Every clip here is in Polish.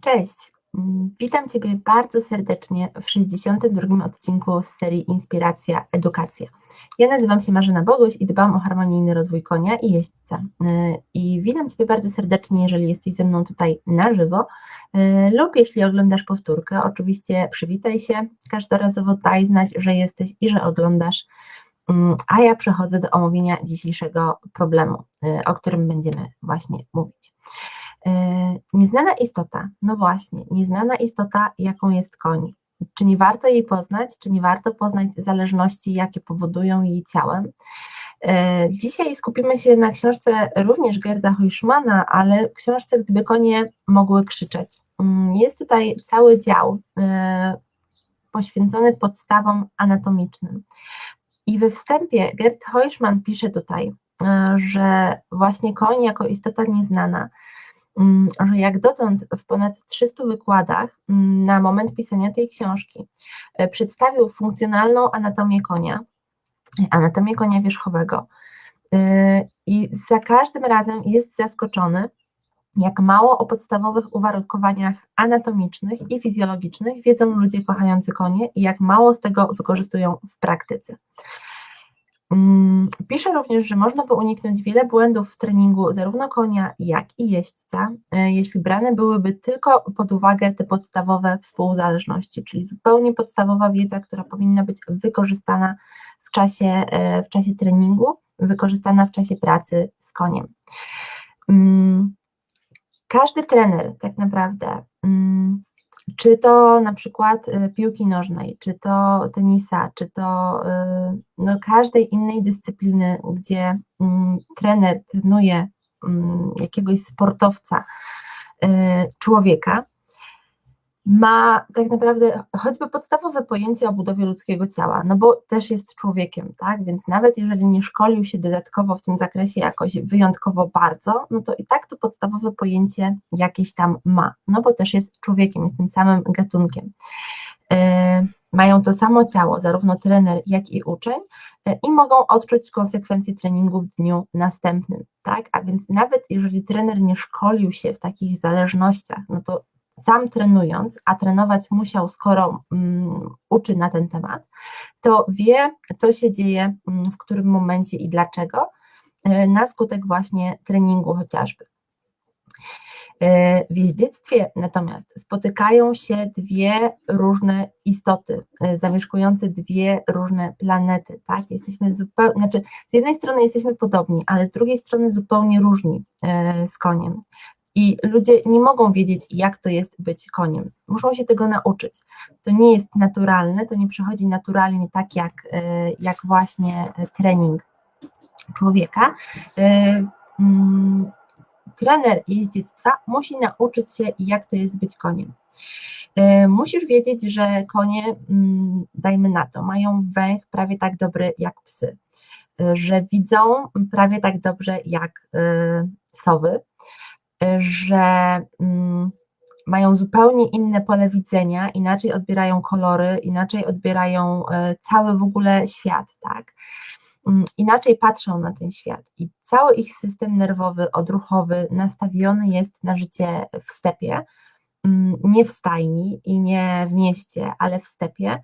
Cześć, mm, witam Ciebie bardzo serdecznie w 62 odcinku z serii Inspiracja Edukacja. Ja nazywam się Marzena Boguś i dbam o harmonijny rozwój konia i jeźdźca. Y, I witam Ciebie bardzo serdecznie, jeżeli jesteś ze mną tutaj na żywo y, lub jeśli oglądasz powtórkę. Oczywiście przywitaj się, każdorazowo daj znać, że jesteś i że oglądasz. Mm, a ja przechodzę do omówienia dzisiejszego problemu, y, o którym będziemy właśnie mówić. E, nieznana istota, no właśnie, nieznana istota, jaką jest koń. Czy nie warto jej poznać, czy nie warto poznać zależności, jakie powodują jej ciałem? E, dzisiaj skupimy się na książce również Gerda Heuschmana, ale książce Gdyby konie mogły krzyczeć. Mm, jest tutaj cały dział e, poświęcony podstawom anatomicznym. I we wstępie Gerd Heuschmann pisze tutaj, że właśnie koń jako istota nieznana że jak dotąd w ponad 300 wykładach mm, na moment pisania tej książki e, przedstawił funkcjonalną anatomię konia, anatomię konia wierzchowego e, i za każdym razem jest zaskoczony, jak mało o podstawowych uwarunkowaniach anatomicznych i fizjologicznych wiedzą ludzie kochający konie i jak mało z tego wykorzystują w praktyce. Mm, pisze również, że można by uniknąć wiele błędów w treningu zarówno konia, jak i jeźdźca, e, jeśli brane byłyby tylko pod uwagę te podstawowe współzależności, czyli zupełnie podstawowa wiedza, która powinna być wykorzystana w czasie, e, w czasie treningu, wykorzystana w czasie pracy z koniem. Mm, każdy trener tak naprawdę mm, czy to na przykład y, piłki nożnej, czy to tenisa, czy to y, no, każdej innej dyscypliny, gdzie mm, trener trenuje mm, jakiegoś sportowca, y, człowieka, ma tak naprawdę choćby podstawowe pojęcie o budowie ludzkiego ciała, no bo też jest człowiekiem, tak? Więc nawet jeżeli nie szkolił się dodatkowo w tym zakresie jakoś wyjątkowo bardzo, no to i tak to podstawowe pojęcie jakieś tam ma, no bo też jest człowiekiem, jest tym samym gatunkiem. Yy, mają to samo ciało, zarówno trener, jak i uczeń, yy, i mogą odczuć konsekwencje treningu w dniu następnym, tak? A więc nawet jeżeli trener nie szkolił się w takich zależnościach, no to sam trenując, a trenować musiał, skoro um, uczy na ten temat, to wie, co się dzieje, um, w którym momencie i dlaczego, y, na skutek właśnie treningu chociażby. E, w jeździectwie natomiast spotykają się dwie różne istoty, e, zamieszkujące dwie różne planety, tak? Jesteśmy zupełnie, znaczy z jednej strony jesteśmy podobni, ale z drugiej strony zupełnie różni z koniem. I ludzie nie mogą wiedzieć, jak to jest być koniem. Muszą się tego nauczyć. To nie jest naturalne, to nie przychodzi naturalnie tak jak, e, jak właśnie trening człowieka. E, mm, trener jeździectwa musi nauczyć się, jak to jest być koniem. E, musisz wiedzieć, że konie, mm, dajmy na to, mają węch prawie tak dobry jak psy, że widzą prawie tak dobrze jak sowy, że mm, mają zupełnie inne pole widzenia, inaczej odbierają kolory, inaczej odbierają e, cały w ogóle świat, tak? Mm, inaczej patrzą na ten świat i cały ich system nerwowy, odruchowy nastawiony jest na życie w stepie, mm, nie w stajni i nie w mieście, ale w stepie,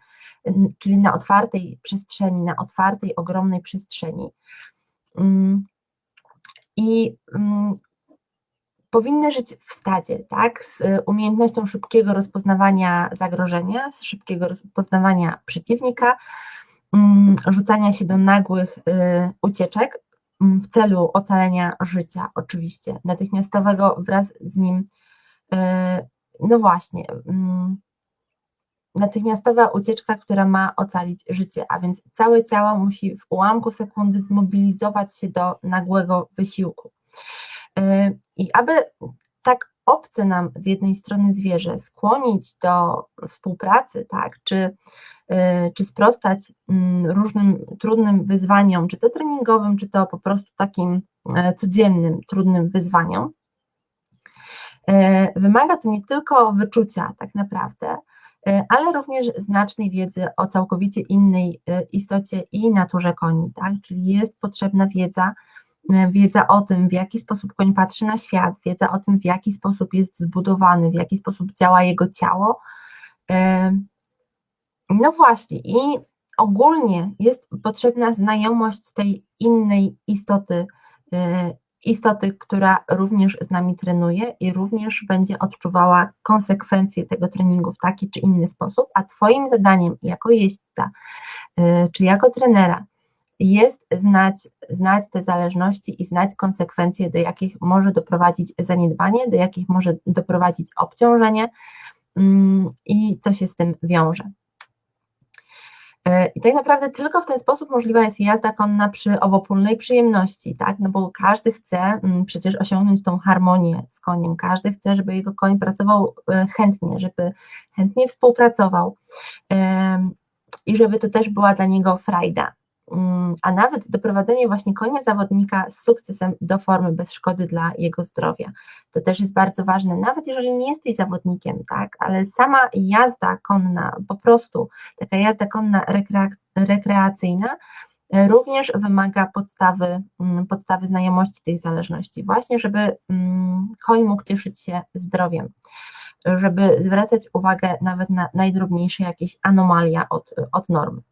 czyli na otwartej przestrzeni, na otwartej, ogromnej przestrzeni. I powinny żyć w stadzie, tak, z umiejętnością szybkiego rozpoznawania zagrożenia, z szybkiego rozpoznawania przeciwnika, mm, rzucania się do nagłych y, ucieczek mm, w celu ocalenia życia, oczywiście, natychmiastowego wraz z nim, y, no właśnie, mm, natychmiastowa ucieczka, która ma ocalić życie, a więc całe ciało musi w ułamku sekundy zmobilizować się do nagłego wysiłku. Y, I aby tak obce nam z jednej strony zwierzę skłonić do współpracy, tak, czy, y, czy sprostać mm, różnym trudnym wyzwaniom, czy to treningowym, czy to po prostu takim e, codziennym, trudnym wyzwaniom, e, wymaga to nie tylko wyczucia tak naprawdę, e, ale również znacznej wiedzy o całkowicie innej istocie i naturze koni, tak? czyli jest potrzebna wiedza wiedza o tym, w jaki sposób koń patrzy na świat, wiedza o tym, w jaki sposób jest zbudowany, w jaki sposób działa jego ciało. No właśnie, i ogólnie jest potrzebna znajomość tej innej istoty, istoty, która również z nami trenuje i również będzie odczuwała konsekwencje tego treningu w taki czy inny sposób, a Twoim zadaniem jako jeźdźca czy jako trenera jest znać, znać te zależności i znać konsekwencje, do jakich może doprowadzić zaniedbanie, do jakich może doprowadzić obciążenie mm, i co się z tym wiąże. E, I tak naprawdę tylko w ten sposób możliwa jest jazda konna przy obopólnej przyjemności, tak? No bo każdy chce mm, przecież osiągnąć tą harmonię z koniem, każdy chce, żeby jego koń pracował e, chętnie, żeby chętnie współpracował i żeby to też była dla niego frajda. Mm, a nawet doprowadzenie właśnie konia zawodnika z sukcesem do formy bez szkody dla jego zdrowia. To też jest bardzo ważne, nawet jeżeli nie jesteś zawodnikiem, tak, ale sama jazda konna, po prostu taka jazda konna rekre, rekreacyjna, e, również wymaga podstawy, mm, podstawy znajomości tej zależności, właśnie żeby mm, koń mógł cieszyć się zdrowiem, żeby zwracać uwagę nawet na najdrobniejsze jakieś anomalia od, od normy.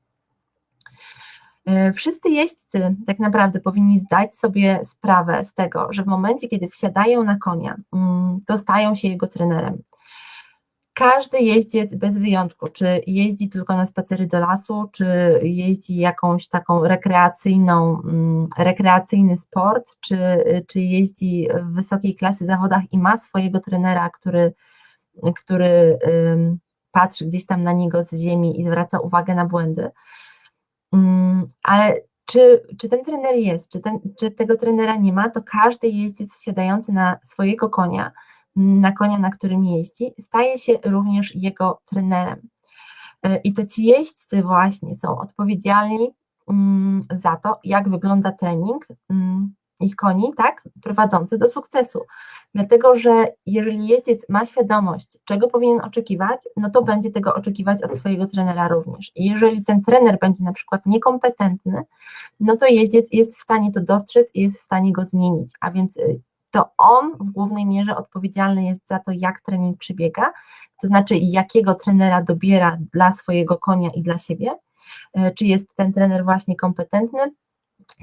E, wszyscy jeźdźcy tak naprawdę powinni zdać sobie sprawę z tego, że w momencie, kiedy wsiadają na konia, mm, to stają się jego trenerem. Każdy jeździec bez wyjątku, czy jeździ tylko na spacery do lasu, czy jeździ jakąś taką rekreacyjną, mm, rekreacyjny sport, czy, czy jeździ w wysokiej klasy zawodach i ma swojego trenera, który, który patrzy gdzieś tam na niego z ziemi i zwraca uwagę na błędy ale czy, czy ten trener jest, czy, ten, czy tego trenera nie ma, to każdy jeździec wsiadający na swojego konia, na konia, na którym jeździ, staje się również jego trenerem. E, I to ci jeźdźcy właśnie są odpowiedzialni mm, za to, jak wygląda trening mm, ich koni, tak, prowadzący do sukcesu. Dlatego, że jeżeli jeździec ma świadomość, czego powinien oczekiwać, no to będzie tego oczekiwać od swojego trenera również. I jeżeli ten trener będzie na przykład niekompetentny, no to jeździec jest w stanie to dostrzec i jest w stanie go zmienić. A więc y, to on w głównej mierze odpowiedzialny jest za to, jak trening przebiega, to znaczy jakiego trenera dobiera dla swojego konia i dla siebie. Y, czy jest ten trener właśnie kompetentny,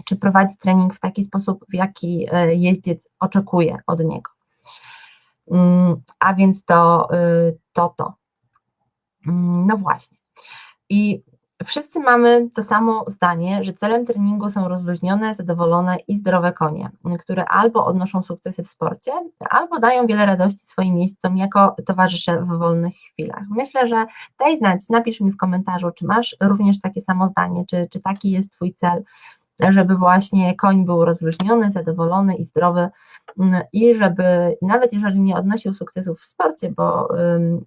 czy prowadzi trening w taki sposób, w jaki e, jeździec oczekuje od niego. Mm, a więc to y, to. to. Mm, no właśnie. I wszyscy mamy to samo zdanie, że celem treningu są rozluźnione, zadowolone i zdrowe konie, które albo odnoszą sukcesy w sporcie, albo dają wiele radości swoim miejscom jako towarzysze w wolnych chwilach. Myślę, że daj znać, napisz mi w komentarzu, czy masz również takie samo zdanie, czy, czy taki jest Twój cel żeby właśnie koń był rozluźniony, zadowolony i zdrowy mm, i żeby nawet jeżeli nie odnosił sukcesów w sporcie, bo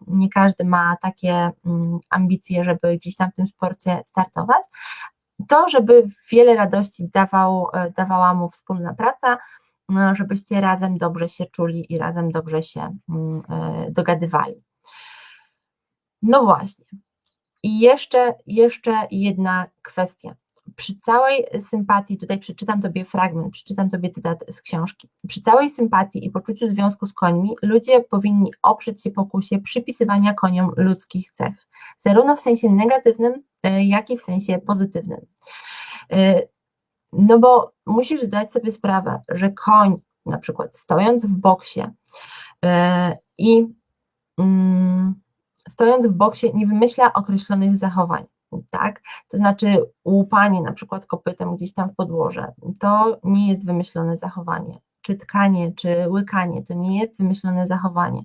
nie każdy ma takie mm, ambicje, żeby gdzieś tam w tym sporcie startować, to żeby wiele radości dawał, e, dawała mu wspólna praca, no, żebyście razem dobrze się czuli i razem dobrze się mm, e, dogadywali. No właśnie. I jeszcze, jeszcze jedna kwestia przy całej sympatii, tutaj przeczytam Tobie fragment, przeczytam Tobie cytat z książki. Przy całej sympatii i poczuciu związku z końmi, ludzie powinni oprzeć się pokusie przypisywania koniom ludzkich cech, zarówno w sensie negatywnym, e, jak i w sensie pozytywnym. E, no bo musisz zdać sobie sprawę, że koń, na przykład stojąc w boksie e, i mm, stojąc w boksie, nie wymyśla określonych zachowań tak? To znaczy łupanie na przykład kopytem gdzieś tam w podłoże, to nie jest wymyślone zachowanie. Czy tkanie, czy łykanie, to nie jest wymyślone zachowanie.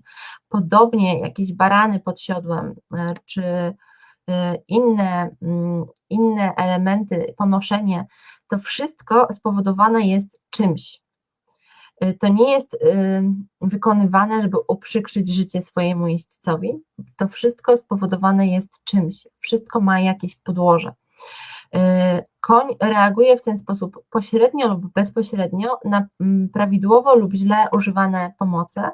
Podobnie jakieś barany pod siodłem, e, czy e, inne, mm, inne elementy, ponoszenie, to wszystko spowodowane jest czymś. Y, to nie jest y, wykonywane, żeby uprzykrzyć życie swojemu jeźdźcowi. To wszystko spowodowane jest czymś, wszystko ma jakieś podłoże. Y, koń reaguje w ten sposób pośrednio lub bezpośrednio na mm, prawidłowo lub źle używane pomoce.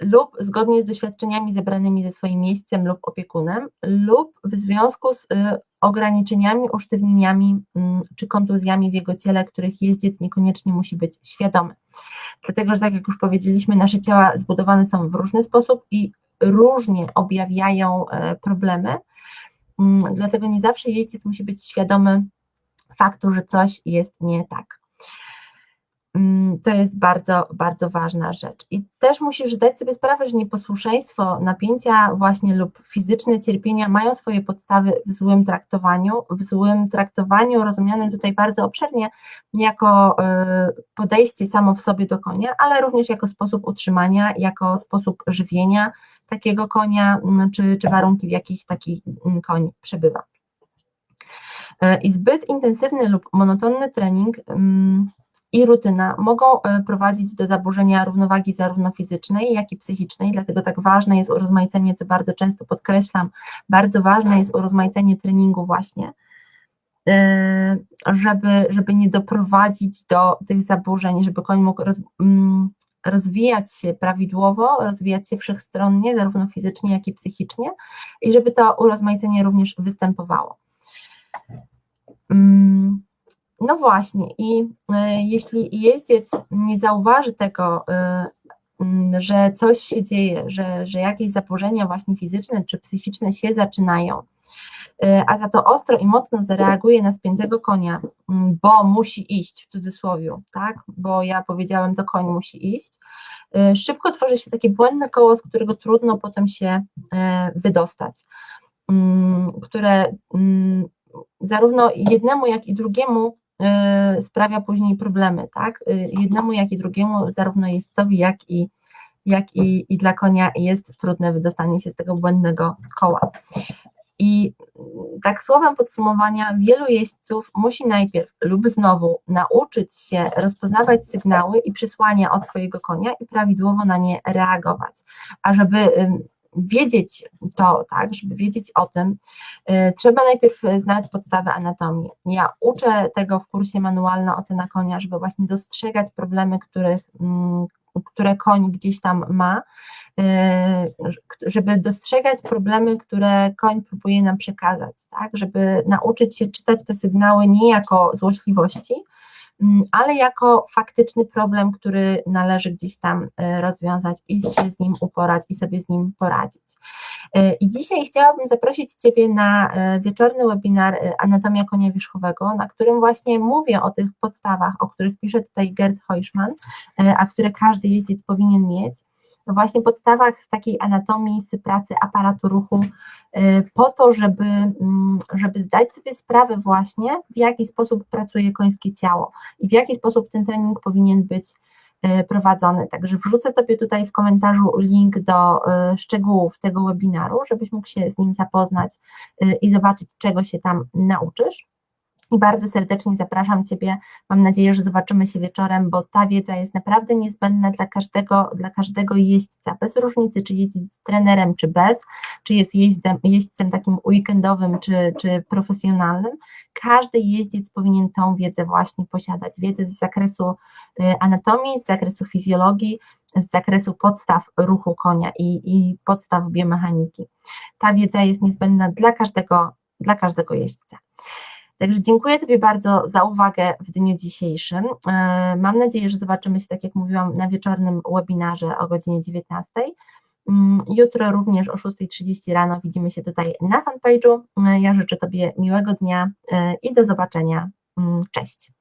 Lub zgodnie z doświadczeniami zebranymi ze swoim miejscem lub opiekunem, lub w związku z y, ograniczeniami, usztywnieniami mm, czy kontuzjami w jego ciele, których jeździec niekoniecznie musi być świadomy. Dlatego, że tak jak już powiedzieliśmy, nasze ciała zbudowane są w różny sposób i różnie objawiają e, problemy, mm, dlatego nie zawsze jeździec musi być świadomy faktu, że coś jest nie tak. Mm, to jest bardzo, bardzo ważna rzecz. I też musisz zdać sobie sprawę, że nieposłuszeństwo, napięcia właśnie lub fizyczne cierpienia mają swoje podstawy w złym traktowaniu, w złym traktowaniu rozumianym tutaj bardzo obszernie jako e, podejście samo w sobie do konia, ale również jako sposób utrzymania, jako sposób żywienia takiego konia, mm, czy, czy warunki, w jakich taki mm, koń przebywa. E, I zbyt intensywny lub monotonny trening i rutyna mogą e, prowadzić do zaburzenia równowagi zarówno fizycznej, jak i psychicznej, dlatego tak ważne jest urozmaicenie, co bardzo często podkreślam, bardzo ważne jest urozmaicenie treningu właśnie, e, żeby, żeby nie doprowadzić do tych zaburzeń, żeby koń mógł mm, rozwijać się prawidłowo, rozwijać się wszechstronnie, zarówno fizycznie, jak i psychicznie i żeby to urozmaicenie również występowało. Mm, no właśnie, i e, jeśli jeździec nie zauważy tego, e, że coś się dzieje, że, że jakieś zaburzenia właśnie fizyczne czy psychiczne się zaczynają, e, a za to ostro i mocno zareaguje na spiętego konia, bo musi iść w cudzysłowie, tak? Bo ja powiedziałem, to koń musi iść. Szybko tworzy się takie błędne koło, z którego trudno potem się wydostać, które zarówno jednemu, jak i drugiemu sprawia później problemy, tak? Y, jednemu, jak i drugiemu, zarówno jeźdźcowi, jak i, jak i, i dla konia jest trudne wydostanie się z tego błędnego koła. I tak słowem podsumowania, wielu jeźdźców musi najpierw lub znowu nauczyć się rozpoznawać sygnały i przesłania od swojego konia i prawidłowo na nie reagować. A żeby wiedzieć to, tak, żeby wiedzieć o tym, y, trzeba najpierw znać podstawę anatomii. Ja uczę tego w kursie manualna ocena konia, żeby właśnie dostrzegać problemy, których, mm, które koń gdzieś tam ma, y, żeby dostrzegać problemy, które koń próbuje nam przekazać, tak, żeby nauczyć się czytać te sygnały nie jako złośliwości, ale jako faktyczny problem, który należy gdzieś tam e, rozwiązać i się z nim uporać i sobie z nim poradzić. E, I dzisiaj chciałabym zaprosić Ciebie na e, wieczorny webinar Anatomia konia wierzchowego, na którym właśnie mówię o tych podstawach, o których pisze tutaj Gerd Heuschmann, a które każdy jeździec powinien mieć właśnie podstawach z takiej anatomii, z pracy aparatu ruchu, y, po to, żeby, mm, żeby zdać sobie sprawę właśnie, w jaki sposób pracuje końskie ciało i w jaki sposób ten trening powinien być y, prowadzony. Także wrzucę Tobie tutaj w komentarzu link do y, szczegółów tego webinaru, żebyś mógł się z nim zapoznać i zobaczyć, czego się tam nauczysz i bardzo serdecznie zapraszam Ciebie. Mam nadzieję, że zobaczymy się wieczorem, bo ta wiedza jest naprawdę niezbędna dla każdego, dla każdego jeźdźca, bez różnicy, czy jeździ z trenerem, czy bez, czy jest jeźdźcem, jeźdźcem takim weekendowym, czy, czy profesjonalnym. Każdy jeździec powinien tą wiedzę właśnie posiadać, wiedzę z zakresu y, anatomii, z zakresu fizjologii, z zakresu podstaw ruchu konia i, i podstaw biomechaniki. Ta wiedza jest niezbędna dla każdego, dla każdego jeźdźca. Także dziękuję Tobie bardzo za uwagę w dniu dzisiejszym. E, mam nadzieję, że zobaczymy się, tak jak mówiłam, na wieczornym webinarze o godzinie 19. Mm, jutro również o 6.30 rano widzimy się tutaj na fanpage'u. E, ja życzę Tobie miłego dnia e, i do zobaczenia. Mm, cześć.